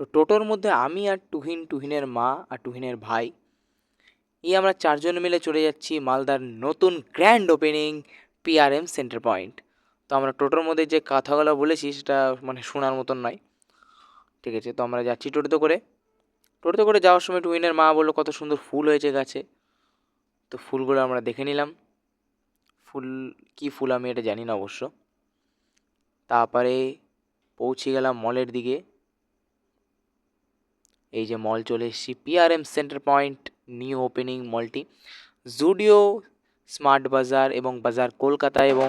তো টোটোর মধ্যে আমি আর টুহিন টুহিনের মা আর টুহিনের ভাই, এই আমরা চারজন মিলে চলে যাচ্ছি মালদার নতুন grand opening PRM centre point তো আমরা টোটোর মধ্যে যে কথাগুলো বলেছি সেটা মানে শোনার মতন নয়। ঠিক আছে, তো আমরা যাচ্ছি টোটোতে করে। টোটোতে করে যাওয়ার সময় টুইনের মা বলল, কত সুন্দর ফুল হয়েছে গাছে। তো ফুলগুলো আমরা দেখে নিলাম। ফুল, কী ফুল আমি এটা জানি না অবশ্য। তারপরে পৌঁছে গেলাম মলের দিকে। এই যে মল চলে এসেছি PRM centre point new opening মলটি Zudio smart বাজার এবং বাজার কলকাতা এবং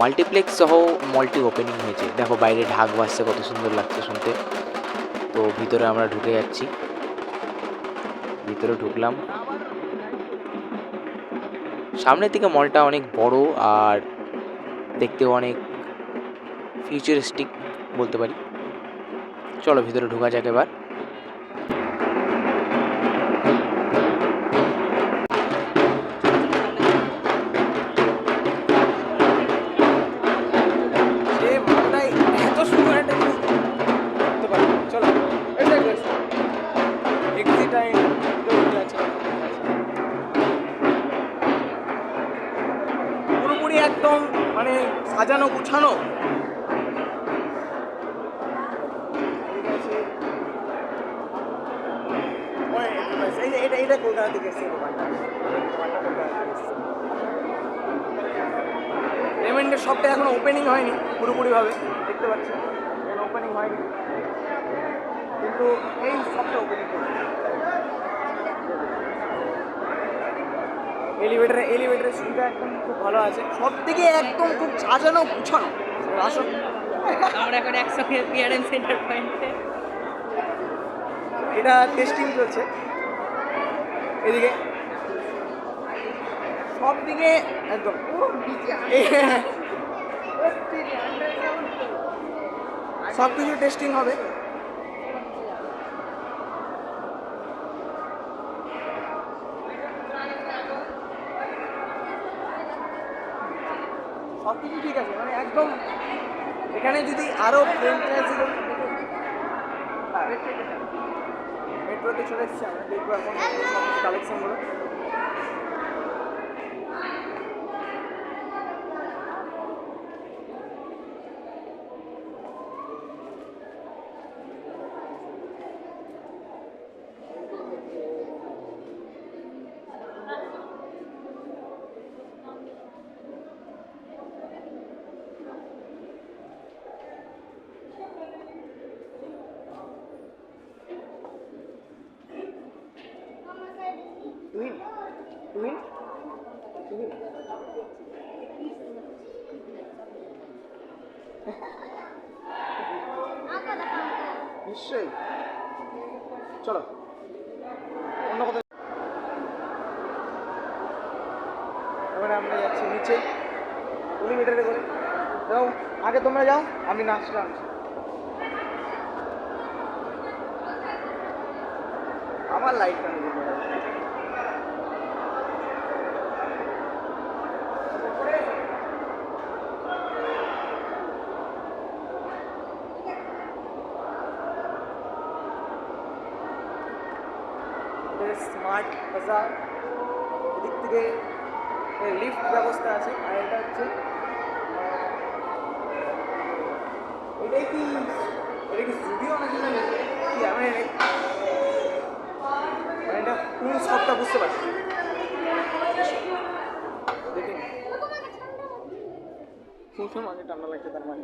মাল্টিপ্লেক্স সহ মলটি ওপেনিং হয়েছে। দেখো বাইরে ঢাক বাজছে, কত সুন্দর লাগছে শুনতে। তো ভিতরে আমরা ঢুকে যাচ্ছি। ভিতরে ঢুকলাম। সামনের দিকে মলটা অনেক বড় আর দেখতেও অনেক ফিউচারিস্টিক বলতে পারি। চলো ভিতরে ঢোকা যাক এবার। এলিভেটারে এলিভেটারের সুবিধা একদম খুব ভালো আছে। সব থেকে একদম খুব সাজানো গুছানো। আসো আমরা এখন একসঙ্গে পিআরএম সেন্টার পয়েন্টে এটা টেস্টিং চলছে। এদিকে। সব দিকে একদম। সব কিছু টেস্টিং হবে সব কিছু ঠিক মানে এখানে যদি আরও মেট্রোতে চলে এসেছি আমরা দেখব এখন কালেকশনগুলো টুইন টুইন টুইন নিশ্চয়ই চলো অন্য কথা এবারে আমরা যাচ্ছি নিচে এলিভেটারে করে যাও আগে তোমরা যাও, আমি নাচটা আনছি আমার যেতে স্মার্ট বাজার এদিক থেকে লিফট ব্যবস্থা আছে, আর এটা হচ্ছে এটাই কি এটা কি স্টুডিও নাকি না কি আমি মানে এটা কোন শপটা বুঝতে পারছি। মাঝে ঠান্ডা লাগছে তার মানে।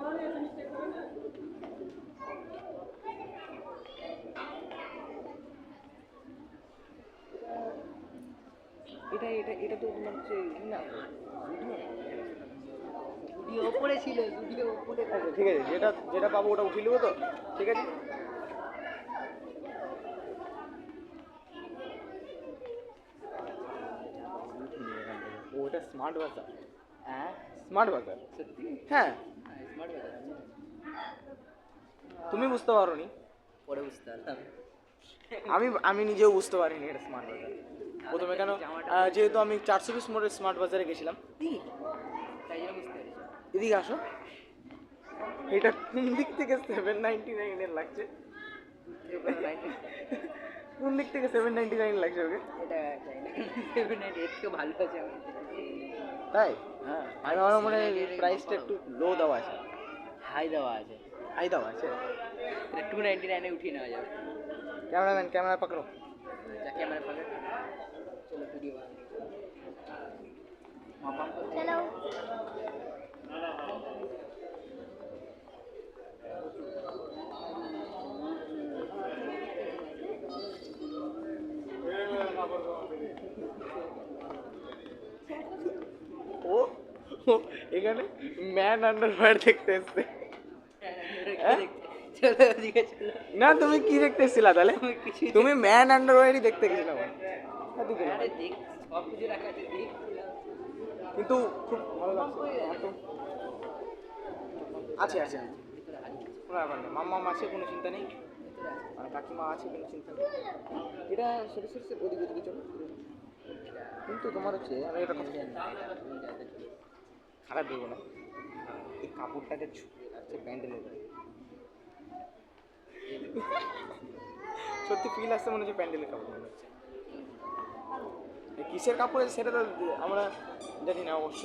এটা এটা এটা তো তোমার হচ্ছে ই না ভিডিও ওপরে ছিল ভিডিও ওপরে আচ্ছা ঠিক আছে যেটা যেটা পাবো ওটা উঠিয়ে নেব তো? ঠিক আছে? স্মার্ট বাজার হ্যাঁ স্মার্ট বাজার সত্যি? হ্যাঁ। স্মার্ট বাজার তুমি বুঝতে পারো নি পরে বুঝতে পারলাম আমি আমি নিজেও বুঝতে পারিনি এটা স্মার্ট বাজার প্রথমে কেন? যেহেতু আমি চারশো পিস মোড়ের স্মার্ট বাজারে গেছিলাম। এদিকে আসো। এটা কোন দিক থেকে সেভেন নাইনটি নাইনের লাগছে? কোন দিক থেকে সেভেন নাইনটি নাইন লাগছে ওকে? এটা সেভেন নাইট এর থেকেও ভালো আছে তাই হ্যাঁ আমি আমার মনে হয় প্রাইসটা একটু লো দেওয়া আছে হাই দেওয়া আছে হাই দেওয়া আছে এটা টু নাইনটি নাইনে উঠিয়ে নেওয়া যাবে ক্যামেরাম্যান ক্যামেরা পাকড়ো যা ক্যামেরা পাবে চলো ভিডিও মাপা এখানে ম্যান আন্ডারওয়্যার দেখতে এসছে হ্যাঁ? না তুমি কি দেখতে এসেছিলা তাহলে তুমি ম্যান আন্ডারওয়্যারই দেখতে দেখছিলাম কিন্তু খুব ভালো লাগছে আছে আছে আছে। কোনো ব্যাপার নেই মাম্মা আছে কোনো চিন্তা নেই আর কাকিমা আছে কোনো চিন্তা নেই এটা সেটা সেটা ওদিকে ওদিকে চলো কিন্তু তোমার হচ্ছে আমি এটা কথা খারাপ দেবো না। এই কাপড়টাকে ছুঁয়ে রাখছে প্যান্ডেলের। সত্যি ফিল আসছে মনে হচ্ছে প্যান্ডেলের কাপড় মনে হচ্ছে। কিসের কাপড় সেটা তো আমরা জানি না অবশ্য।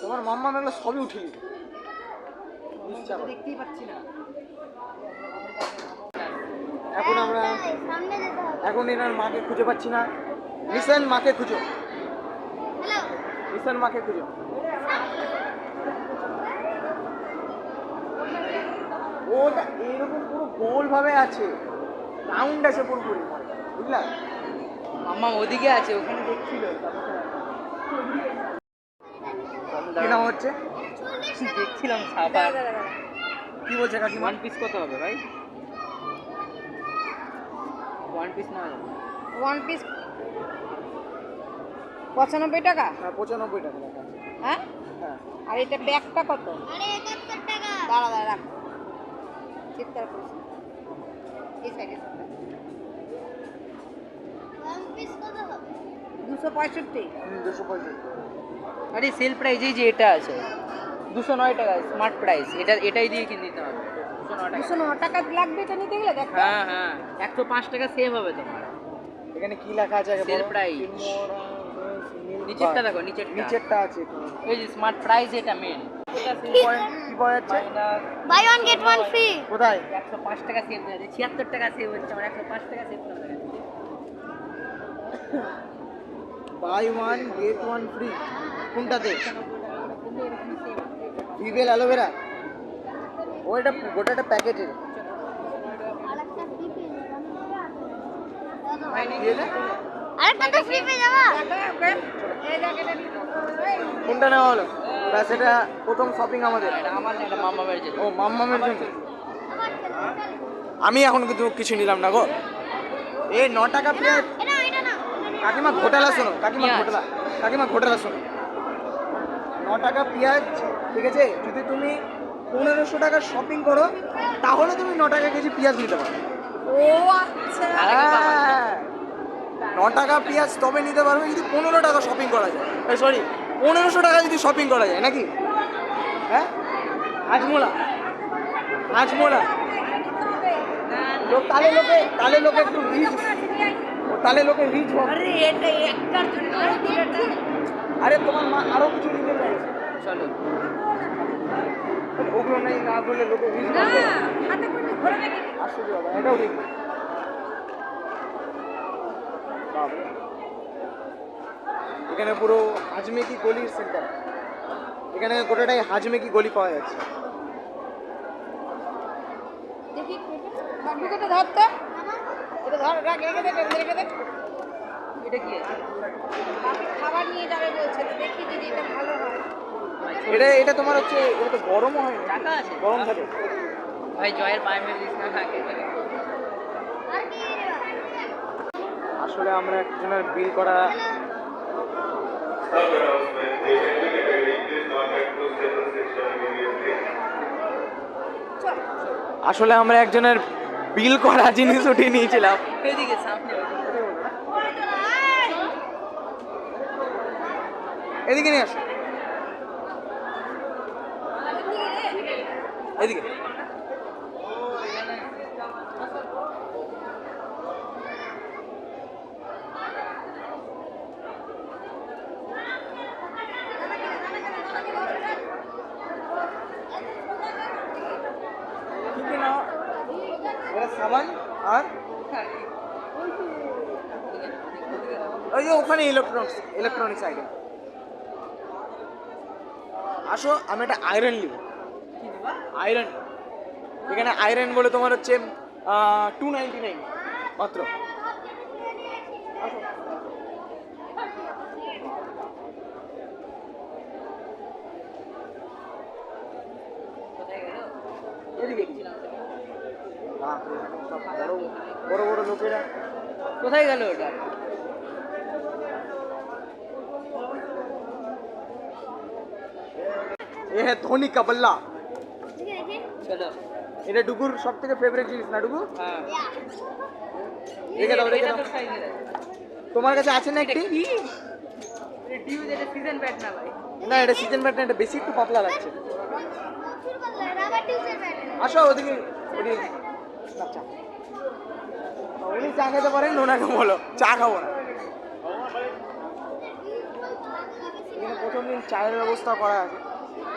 তোমার মাম্মা মেঘলা সবই দিত ইচ্ছা দেখতেই পাচ্ছি না। এখন আমরা সামনে যেতে হবে। এখন এনার মাকে খুঁজে পাচ্ছি না। মিশন মাকে খুঁজো। মিশন মাকে খুঁজো। ওটা এরকম পুরো গোল ভাবে আছে। রাউন্ড আছে পুরোপুরি। বুঝলা? মাম্মা ওদিকে আছে ওখানে দেখছিল। কি নাম হচ্ছে? দেখছিলাম সাবার। কি বলছে কাকিমা ওয়ান পিস কত হবে ভাই? ওয়ান পিস না ওয়ান পিস পঁচানব্বই টাকা? হ্যাঁ পঁচানব্বই টাকা হ্যাঁ? হ্যাঁ। আর এটা ব্যাগটা কত? টাকা। দাঁড়া দাঁড়া রাখ। চিৎকার করিস এই সাইডে ওয়ান পিস কত হবে? দুশো পঁয়ষট্টি। দুশো পঁয়ষট্টি। আরে সেল প্রাইস এই যে এটা আছে দুশো নয় টাকা স্মার্ট প্রাইস এটা এটাই দিয়ে কিনে নিতে হবে। দুশো নয় টাকা। দুশো ন টাকা লাগবে এটা নিতে গেলে দেখ হ্যাঁ হ্যাঁ। একশো পাঁচ টাকা সেভ হবে তোমার। এখানে কি লেখা আছে বলো? price। নিচেরটা দেখো নিচেরটা। নিচেরটা আছে। এই যে স্মার্ট প্রাইস এটা main buy one get one free কোথায়? একশো পাঁচ টাকা সেভ হয়ে যাচ্ছে ছিয়াত্তর টাকা সেভ হচ্ছে আমার একশো পাঁচ টাকা save buy one get one free কোনটাতে? ভিভেল অ্যালোভেরা গোটাটা প্যাকেটের আরেকটা ফ্রি পেয়ে ভাই নিয়ে যাব আরেকটা তো ফ্রি পেয়ে যাব। কোনটা নেওয়া হলো? ব্যাস এটা প্রথম শপিং আমাদের। ও মাম্মামের জন্য। আমি এখন কিন্তু কিছু নিলাম না গো। এই ন টাকা পেঁয়াজ এটা এটা না কাকিমা ঘোটালা শোনো কাকিমা ঘোটালা। কাকিমা ঘোটালা শোনো। ন টাকা পেঁয়াজ ঠিক আছে? যদি তুমি পনেরোশো টাকা শপিং করো তাহলে তুমি ন টাকা কেজি পেঁয়াজ নিতে পারো। ও আচ্ছা। ন টাকা পেঁয়াজ তবে নিতে পারবে যদি পনেরো টাকা শপিং করা যায়। সরি পনেরোশো টাকা যদি শপিং করা যায় নাকি? হ্যাঁ? হাজমোলা হাজমোলা লোক তাহলে লোকে তাহলে লোকে একটু রিচ তাহলে লোকে রিচ আরে এটা একটার জন্য আরে তোমার মা আরও কিছু নিতে চাইছে। চলো। ওগুলো নেই না বললে লোকে রিচ হবে হাতে করে ধরে রাখি আশ্চর্য বাবা এটাও ঠিক। এখানে পুরো হাজমেকি গলির সেন্টার এখানে গোটাটাই হাজমেকি গলি পাওয়া যাচ্ছে। এটা কি? খাবার নিয়ে যাবে বলছে দেখি যদি এটা ভালো হয়। এটা এটা তোমার হচ্ছে এটা তো গরমও হয় টাকা আছে। গরম থাকে? ভাই জয়ের পায়ে মেরে দিস না থাকে আসলে আমরা একজনের বিল করা আসলে আমরা একজনের বিল করা জিনিস উঠিয়ে নিয়েছিলাম। এদিকে নিয়ে আসো। এদিকে। আর? ওই ওখানে ইলেকট্রনিক্স ইলেকট্রনিক্স আইটেম আসো আমি একটা আয়রন নিব। আয়রন এখানে আয়রন বলে তোমার হচ্ছে টু নাইনটি নাইন মাত্র। বড় বড় লোকেরা। কোথায় গেল ওটা? ধোনি কাবল্লা। ঠিক আছে চলো এটা ডুগুর সব থেকে ফেভারিট জিনিস না ডুগু? হ্যাঁ। রেখে দাও রেখে দাও। তোমার কাছে আছে না একটি? না এটা সিজন ব্যাট না এটা বেশি একটু পাতলা লাগছে। আসো ওদিকে ওদিকে। চা উনি চা খেতে পারেন ওনাকে বলো। চা খাব না। প্রথম দিন চায়ের ব্যবস্থা করা আছে।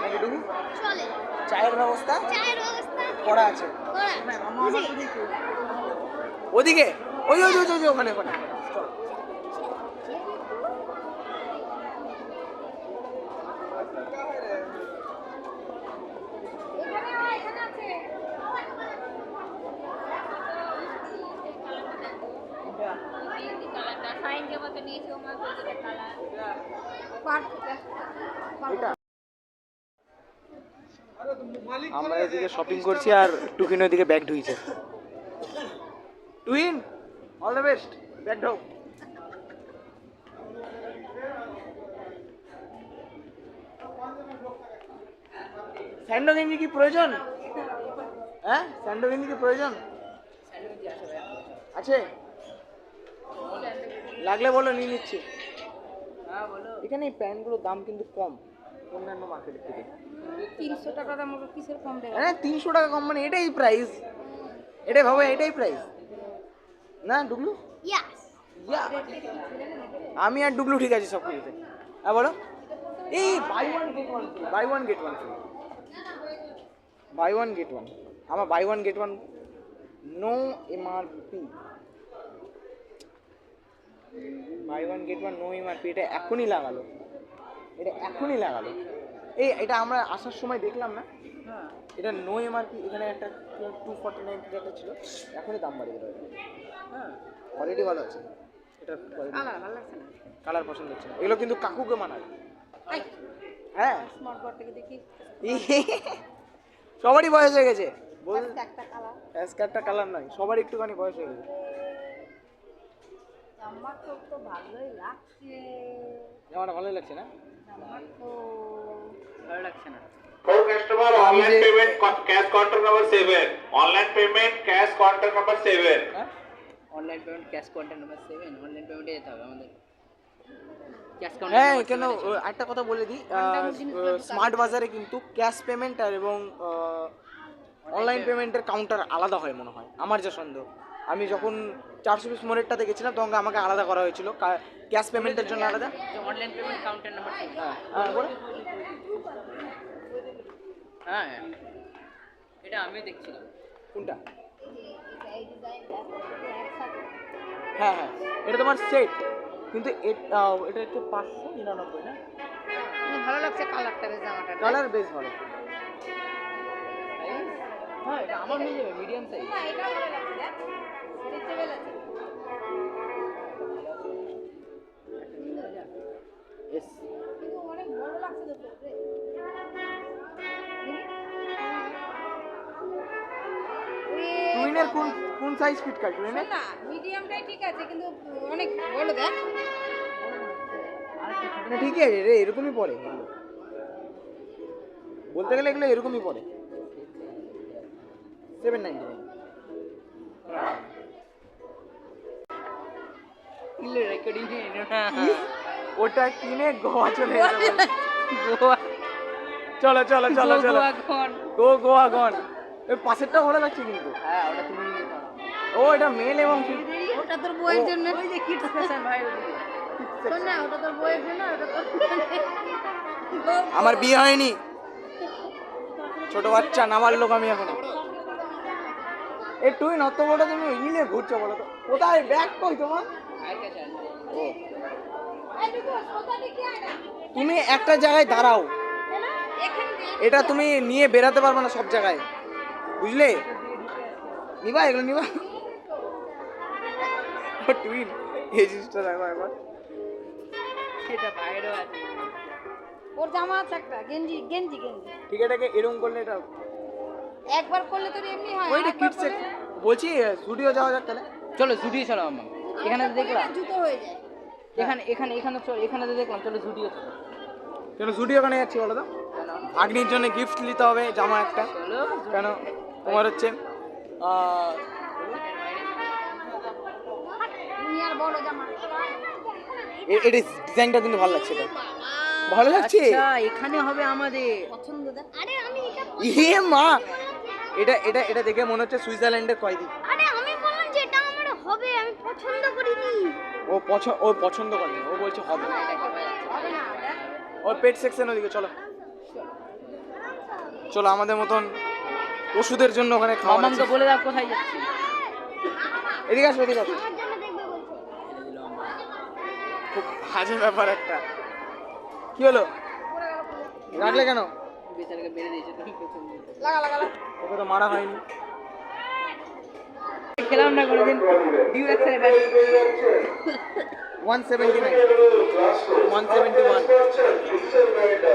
নাকি ডুগু? চলে। চায়ের ব্যবস্থা? করা আছে? ওদিকে। ওই, ওই ওই, ওখানে ওখানে চলো। এটা আমরা এদিকে শপিং করছি আর টুকিন ওইদিকে bag ঢুইছে। Twin all the best bag ঢোক স্যান্ডো গেঞ্জি কি প্রয়োজন? হ্যাঁ? স্যান্ডো গেঞ্জি কি প্রয়োজন? আছে। লাগলে বলো নিয়ে নিচ্ছি। হ্যাঁ এখানে এই প্যান্টগুলোর দাম কিন্তু কম। অন্যান্য মার্কেটের থেকে? তিনশো টাকা দাম কিসের কম দেবে? হ্যাঁ তিনশো টাকা কম মানে এটাই প্রাইস এটাই ভাবো এটাই প্রাইস না ডুবলু? ইয়া আমি আর ডুবলু ঠিক আছে সব কিছুতে। হ্যাঁ বলো। এই buy one get one buy one get one buy one get one আমার buy one get one no MRP buy one get one no MRP এটা এখনই লাগালো। এটা এখনই লাগালো। এই এটা আমরা আসার সময় দেখলাম না। হ্যাঁ। এটা নো এমআরপি এখানে একটা টু ফর্টি নাইন একটা ছিল। এখনই দাম বাড়িয়ে দিল। হ্যাঁ। কোয়ালিটি ভালো আছে। এটা কালার ভালো লাগছে না? কালার পছন্দ হচ্ছে না। এগুলো কিন্তু কাকুকে মানায়। হ্যাঁ। স্মার্ট বোর্ড থেকে দেখি। সবারই বয়স হয়ে গেছে। একটা কালার নয় সবার একটুখানি বয়স হয়ে গেছে। আমার তো ভালোই লাগছে। জামাটা ভালোই লাগছে না? Customer, online payment, cash counter number. Online payment, cash counter number যেতে হবে আমাদের হ্যাঁ কেন একটা কথা বলে দিই স্মার্ট বাজারে কিন্তু ক্যাশ পেমেন্ট আর এবং অনলাইন পেমেন্টের কাউন্টার আলাদা হয় মনে হয় আমার যা সন্দেহ আমি যখন চারশো পিস মোড়েরটাতে গেছিলাম তখন আমাকে আলাদা করা হয়েছিল। ক্যাশ পেমেন্টের জন্য আলাদা। অনলাইন পেমেন্ট কাউন্টার নাম্বার হ্যাঁ হ্যাঁ হ্যাঁ এটা আমিও দেখছিলাম। কোনটা? হ্যাঁ হ্যাঁ। এটা তোমার সেট কিন্তু এট- পাঁচশো নিরানব্বই না? মানে ভালো লাগছে কালারটা বেশ জামাটা কালার বেশ ভালো। হ্যাঁ এটা আমার হয়ে যাবে মিডিয়াম সাইজ না এটা ভালো লাগছে কোন কোন সাইজ ফিট কাট না? মিডিয়ামটাই ঠিক আছে কিন্তু অনেক বড় দেখ। না ঠিকই আছে রে এরকমই পড়ে। বলতে গেলে এগুলো এরকমই পড়ে। সেভেন নাইনটি নাইন ওটা কিনে গোয়া চলে যাবে। গোয়া। চলো চলো চলো চলো। গো গোয়া গন পাশেরটা ভালো লাগছে কিন্তু। হ্যাঁ ওটা তুমি ও এটা মেল এবং ওটা তোর বইয়ের জন্য। ওই যে কিডস ফ্যাশন ভাই শোন না ওটা তোর বইয়ের জন্য ওটা তোর আমার বিয়ে হয়নি। ছোট বাচ্চা নামার লোক আমি এখন। এই তুই নত বড় তুমি ওই নিয়ে ঘুরছো বলো তো। কোথায়? ব্যাগ কই তোমার? তুমি একটা জায়গায় দাঁড়াও। এটা তুমি নিয়ে বেরাতে পারবে না সব জায়গায়। বুঝলে? নিবা এগুলো নিবা। টুইন এই জিনিসটা দেখো একবার। সেটা বাইরেও আছে। ওর জামা আছে একটা গেঞ্জি গেঞ্জি গেঞ্জি। ঠিক এটাকে এরকম করলে এটা একবার করলে তোর এমনি হয় ওইটা করলে বলছি স্টুডিও যাওয়া যাক তাহলে। চলো জুডিও চলো আমার এখানে তো দেখলাম। জুতো হয়ে যায়। এখানে এখানে এখানে চলো এখানে তো দেখলাম। চলো জুডিও চলো। কেন স্টুডিও কেন যাচ্ছি বলো তো? আগ্নির জন্য গিফট নিতে হবে জামা একটা। চলো কেন? তোমার হচ্ছে আহ, দুনিয়ার বড় জামা এ- এর ডিজাইনটা কিন্তু ভালো লাগছে এটা ভালো লাগছে? আচ্ছা এখানে হবে আমাদের। পছন্দ আরে আমি এটা ইয়ে মা! এটা এটা এটা দেখে মনে হচ্ছে সুইজারল্যান্ডের কয়দি। আরে আমি বললাম যে এটা আমার হবে আমি পছন্দ করিনি। ও পছন্দ ও পছন্দ করে ও বলছে হবে। হবে না দেখ ও পেট সেকশন ওদিকে চলো। চলো আমাদের মতন পশুদের জন্য ওখানে খাওয়া মামামকে বলে দাও কোথায় যাচ্ছি। এদিকে আসো এদিকে আসো। আমার জন্য দেখবে বলছে খুব বাজে ব্যাপার একটা। কি হলো? রাখলে কেন? বেচারাকে দিয়েছে। লাগা লাগা। ওকে তো মারা হয়নি। খেলাম না কোনোদিন। ডিউ এক্সের bat. One seventy nine one seventy one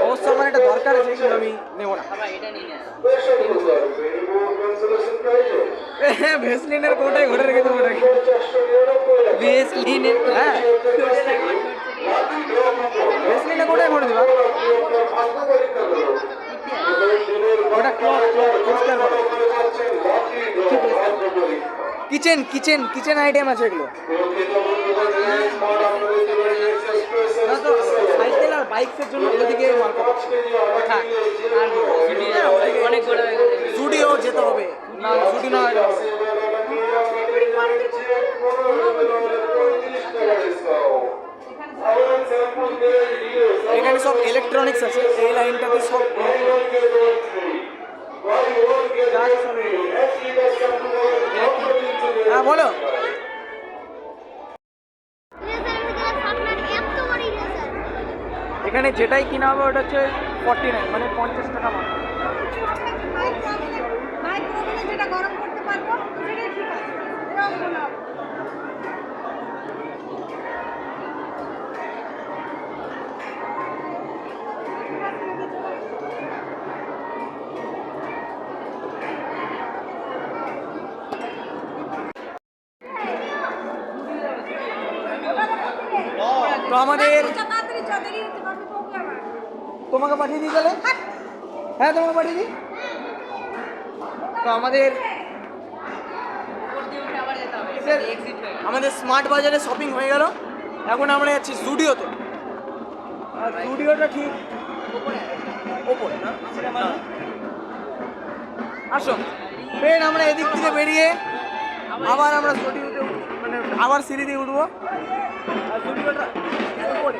অবশ্য আমার এটা দরকার আছে কিন্তু আমি নেব না না ভেসলিনের কোটাই ঘুরে রেখেছে ওটাকে ভেসলিনের হ্যাঁ ভেসলিনের কোটাই ঘুরে দিবা ওটা ক্লথ ক্লথ পরিষ্কার করো কিচেন কিচেন কিচেন আইটেম আছে এগুলো। সাইকেল আর বাইকের জন্য ওদিকে অনেক স্টুডিও যেতে হবে। না এখানে সব ইলেকট্রনিক্স আছে। এই লাইনটাতে সব যা আছে সব electronic। হ্যাঁ বলো এখানে যেটাই কিনা হবে ওটা হচ্ছে ফর্টি নাইন মানে পঞ্চাশ টাকা মাত্র যেটা গরম করতে পারব সেটাই ঠিক আছে এরকম মনে হবে তো আমাদের তাড়াতাড়ি চ দেরি হচ্ছে বাকি প্রবলেম তোমাকে পাঠিয়ে দিই তাহলে? হ্যাঁ তোমাকে পাঠিয়ে দিই? তো আমাদের হয়ে আমাদের স্মার্ট বাজারে শপিং হয়ে গেল। এখন আমরা যাচ্ছি স্টুডিওতে আর স্টুডিওটা ঠিক ওপরে না? না। আসো। ফের আমরা এদিক থেকে বেরিয়ে আবার আমরা স্টুডিওতে মানে আবার সিঁড়ি দিয়ে উঠবো। আর স্টুডিওটা ওপরে।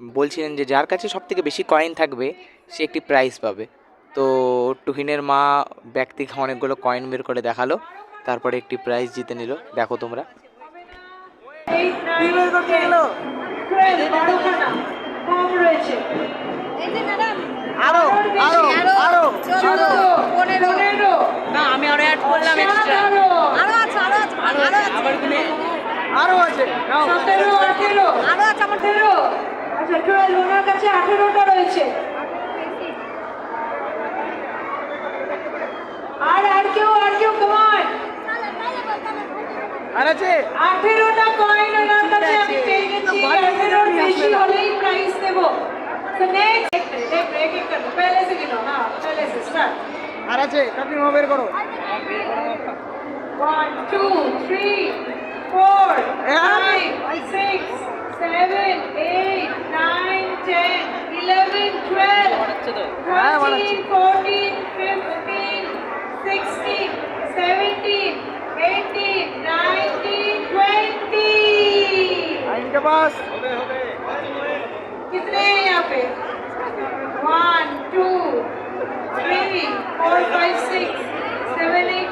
বলছিলেন যে যার কাছে সব থেকে বেশি কয়েন থাকবে সে একটি প্রাইজ পাবে। তো টুহিনের মা ব্যক্তি অনেকগুলো কয়েন বের করে দেখাল তারপরে একটি প্রাইজ জিতে নিল। দেখো তোমরা। আরও আরও আছে আরও আছে আমার 13 আফটার টুয়েলভ ওনার কাছে আঠেরোটা রয়েছে। আর আর কেউ আর কেউ কমান আর আছে? আঠেরোটা আর আছে? কাটি নাও করো। 1 2 3 4 5 6 seven, eight, nine, ten, eleven, twelve, thirteen, fourteen, fifteen, sixteen, seventeen, eighteen, nineteen, twenty. इनके पास कितने हैं यहाँ पे one two three four five six seven eight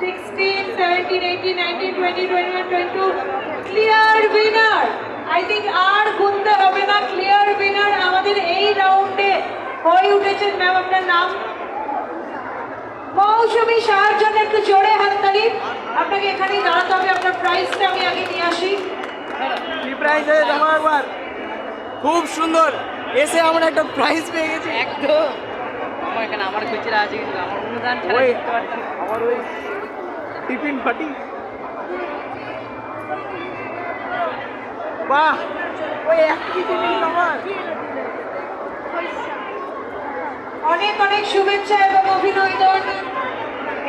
16, 17, 18, 19, 20, 21, 22. Clear winner. I think আর গুনতে হবে না ক্লিয়ার উইনার আমাদের এই রাউন্ডে হয়ে উঠেছেন ম্যাম আপনার নাম? মৌসুমী শাহর জন্য একটু জোরে হাততালি। আপনাকে এখানেই দাঁড়াতে হবে আপনার প্রাইসটা আমি আগে নিয়ে আসি। কি প্রাইস আছে তোমার একবার। খুব সুন্দর। এসে আমরা একটা প্রাইজ পেয়ে গেছি। একদম। আমার এখানে আমার খুচরা আছে কিন্তু আমার অনুদান ছাড়া করতে পারছি আমার ওই টিফিন ফাটি বাহ! ওই একই জিনিস আমার অনেক অনেক শুভেচ্ছা এবং অভিনন্দন।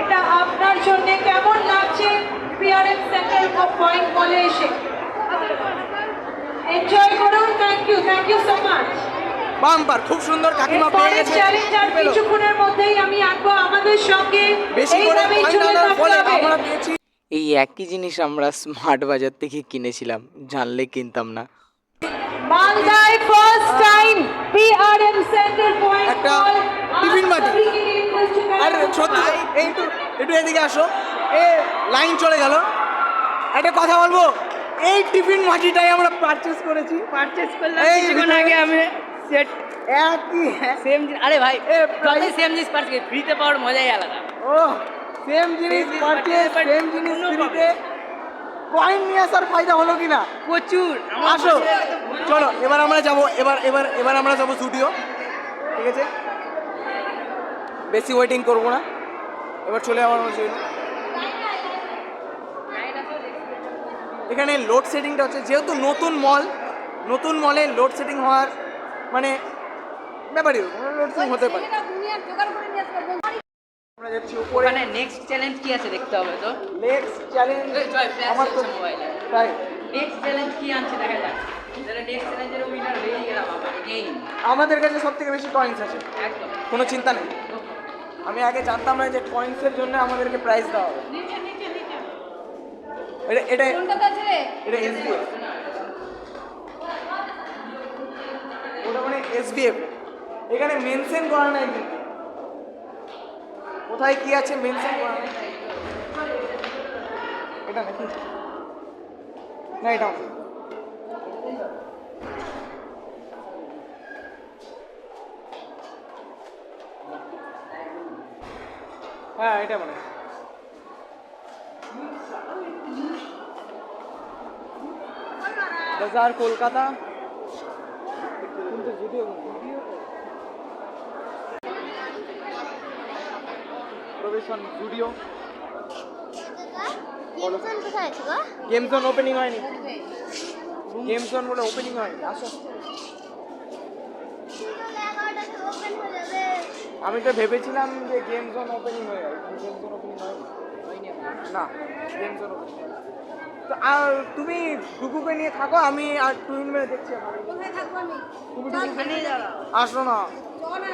এটা আপনার জন্য কেমন লাগছে পিআরএম সেন্টার অফ পয়েন্ট মলে এসে? এনজয় করুন thank you thank you so much bumper খুব সুন্দর কাকিমা পেয়ে গেছে। চ্যালেঞ্জ আর কিছুক্ষণের মধ্যেই আমি আনব আমাদের সঙ্গে। বেশি করে ফলে আমরা পেয়েছি। এই একই জিনিস আমরা স্মার্ট বাজার থেকে কিনেছিলাম জানলে কিনতাম না। মালদায় first time PRM centre point একটা টিফিন বাটি। আর সত্যি এই একটু একটু এদিকে আসো। এ লাইন চলে গেল। একটা কথা বলব এই টিফিন মাটিটাই আমরা পারচেস করেছি। পারচেজ করলাম কিছুক্ষণ আগে আমি। সেট একই হ্যাঁ। সেম আরে ভাই যতই সেম জিনিস পারছি ফ্রিতে পাওয়ার মজাই আলাদা। ও সেম জিনিস জিনিস purchase, সেম জিনিস ফ্রিতে কয়েন নিয়ে আসার ফায়দা হলো কি না? প্রচুর। আসো। চলো এবার আমরা যাব এবার এবার এবার আমরা যাব স্টুডিও ঠিক আছে? বেশি ওয়েটিং করব না। এবার চলে যাওয়ার মতো এখানে লোডশেডিংটা হচ্ছে যেহেতু নতুন মল নতুন মলে লোডশেডিং হওয়ার মানে ব্যাপারই লোডশেডিং হতে পারে। আমরা যাচ্ছি উপরে। নেক্সট চ্যালেঞ্জ কি আছে দেখতে হবে তো? নেক্সট চ্যালেঞ্জ এই আমার তো মোবাইলে। তাই। নেক্সট চ্যালেঞ্জ কি আনছে দেখা যাক। নেক্সট চ্যালেঞ্জের উইনার গেলাম আমরা গেম আমাদের কাছে সব থেকে বেশি কয়েন্স আছে। কোনো চিন্তা নেই। আমি আগে জানতাম না যে কয়েন্সের জন্য আমাদেরকে প্রাইস দেওয়া হবে। এটা এটা এটা ওটা মানে এসবিএফ এখানে মেনশন করা নাই কিন্তু। কোথায় কি আছে মেনশন করা নাই? এটা নাকি? না, এটা হ্যাঁ এটা মানে বাজার, কলকাতা। কিন্তু ভিডিও প্রবেশন গো? গেম জোন ওপেনিং হয়নি। গেম জোন বলে ওপেনিং হয়নি। আসো। এগারোটাতে ওপেন হয়ে যাবে আমি তো ভেবেছিলাম যে গেম জোন ওপেনিং হয়ে যাবে। গেম জোন ওপেনিং হয়নি। না গেম জোন ওপেনিং তো আর তুমি ডুকুকে নিয়ে থাকো আমি আর টুইন মেরে দেখছি এখন। কোথায় থাকব আমি? তুমি চল এখানেই দাঁড়াও। আসো না। চল না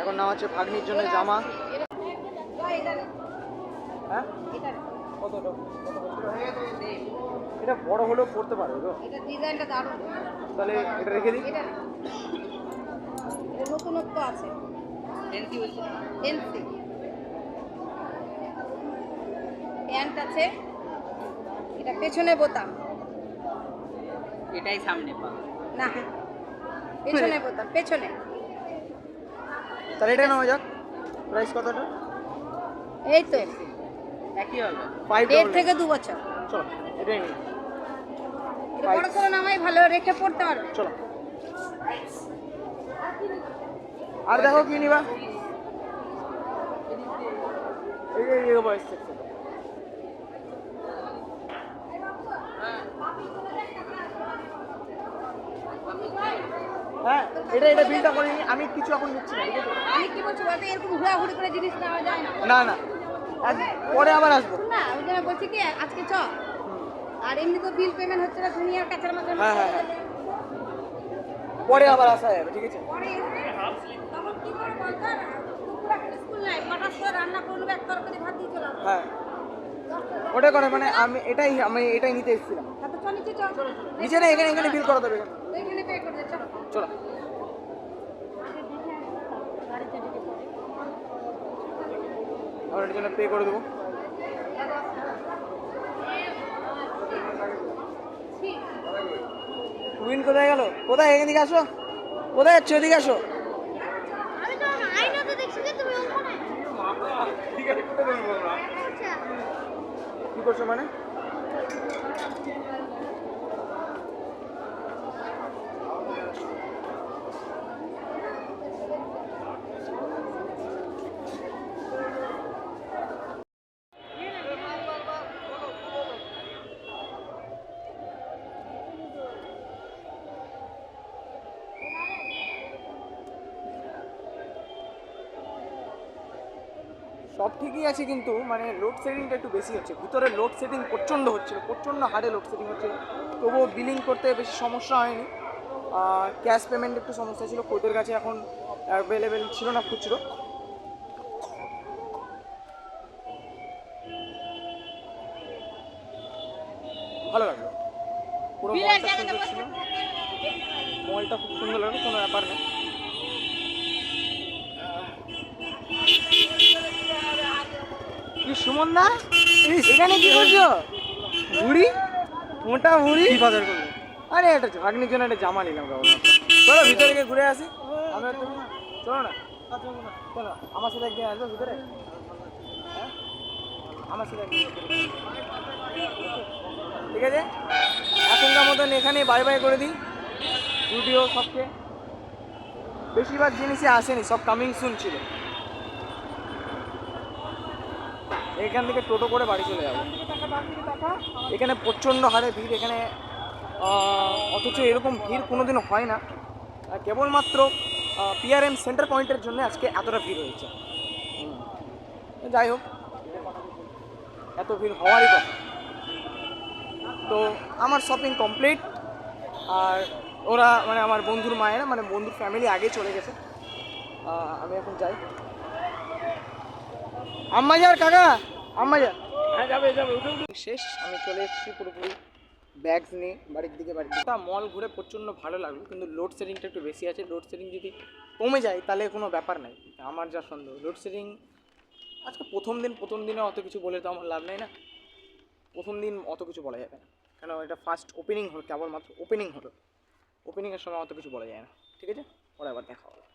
এখন। না হচ্ছে ভাগ্নির জন্য জামা। এটা হ্যাঁ? এটা কত কত এটা বড় হলেও পড়তে পারবে তো। এটা ডিজাইনটা দারুণ। তাহলে এটা রেখে দিই। এটা নতুনত্ব আছে। বলছি এনসি প্যান্ট আছে এটা পেছনে বোতাম। এটাই সামনে পা। না পেছনে বোতাম পেছনে। তাহলে এটা নেওয়া যাক প্রাইস কতটা? এই তো। একই হবে। দেড় থেকে দু বছর। চলো এটাই নিই বড় করে নামাই ভালো রেখে পড়তে পারবে চলো। আর দেখো কি নিবা। এই বয়স হ্যাঁ এটা এটা বিলটা করে আমি কিছু এখন নিচ্ছি না ঠিক আছে? আমি কি বলছি বলতে এরকম ঘোরাঘুরি করে জিনিস নেওয়া যায় না। না না। পরে আবার আসব। না ওই জন্য বলছি কি আজকে চ। আর এমনি তো বিল পেমেন্ট হচ্ছে না তুমি আর কাছের মাঝে হ্যাঁ হ্যাঁ হ্যাঁ। পরে আবার আসা যাবে ঠিক আছে? পরে তখন কি করে বলতো দুপুর স্কুল নাই কটার সময় রান্না করে নেবে এক তরকারি ভাত দিয়ে চলে হ্যাঁ। ওটা করে মানে আমি এটাই আমি এটাই নিতে এসেছিলাম। নিচে না এখানে এখানে বিল করা দেবে এখানে পে করে চল। আমরা এটার জন্য পে করে দেবো। উইন কোথায় গেল? কোথায়? এদিকে আসো। কোথায় যাচ্ছ? এদিকে আসো। আমি তো আইনাতে দেখছি যে তুমি ওখানে আচ্ছা। কি করছ মানে সব ঠিকই আছে কিন্তু মানে লোড শেডিংটা একটু বেশি হচ্ছে। ভিতরে লোড শেডিং প্রচণ্ড হচ্ছিল প্রচণ্ড হারে লোড শেডিং হচ্ছে তবুও বিলিং করতে বেশি সমস্যা হয়নি। ক্যাশ পেমেন্ট একটু সমস্যা ছিল কোদের কাছে এখন অ্যাভেলেবেল ছিল না খুচরো। ভালো লাগল। পুরো মলটা সুন্দর ছিল। মলটা খুব সুন্দর লাগল কোনো ব্যাপার নেই। কি সুমন দা এখানে কি করছ? বুড়ি মোটা বুড়ি কি বাজার করবে? আরে এটা ভাগ্নির জন্য একটা জামা নিলাম বাবা। চলো ভিতরে গিয়ে ঘুরে আসি। আমরা তুমি চলো না। চলো আমার সাথে একদিন আসবে ভিতরে? হ্যাঁ? আমার সাথে ঠিক আছে? এখনকার মতন এখানে বাই বাই করে দিই। ভিডিও সবকে। বেশিরভাগ জিনিসই আসেনি সব কামিং সুন ছিল। এখান থেকে টোটো করে বাড়ি চলে যাব। এখানে প্রচণ্ড হারে ভিড়, এখানে অথচ এরকম ভিড় কোনোদিন হয় না। কেবলমাত্র পিআরএম সেন্টার পয়েন্টের জন্য আজকে এতটা ভিড় হয়েছে। যাই হোক, এত ভিড় হওয়ারই কথা। তো আমার শপিং কমপ্লিট আর ওরা মানে আমার বন্ধুর মায়েরা মানে বন্ধুর ফ্যামিলি আগে চলে গেছে। আমি এখন যাই। আম্মা যার কাকা আম্মা যা হ্যাঁ শেষ আমি চলে এসেছি পুরোপুরি ব্যাগস নিয়ে বাড়ির দিকে বাড়ির দিকে। তা মল ঘুরে প্রচণ্ড ভালো লাগল কিন্তু লোডশেডিংটা একটু বেশি আছে। লোডশেডিং যদি কমে যায় তাহলে কোনো ব্যাপার নাই। আমার যা সন্দেহ লোডশেডিং আজকে প্রথম দিন প্রথম দিনে অত কিছু বলে তো আমার লাভ নেই না। প্রথম দিন অত কিছু বলা যাবে না। কেন এটা ফার্স্ট ওপেনিং হলো কেবলমাত্র ওপেনিং হলো। ওপেনিংয়ের সময় অত কিছু বলা যায় না। ঠিক আছে? পরে আবার দেখা হবে।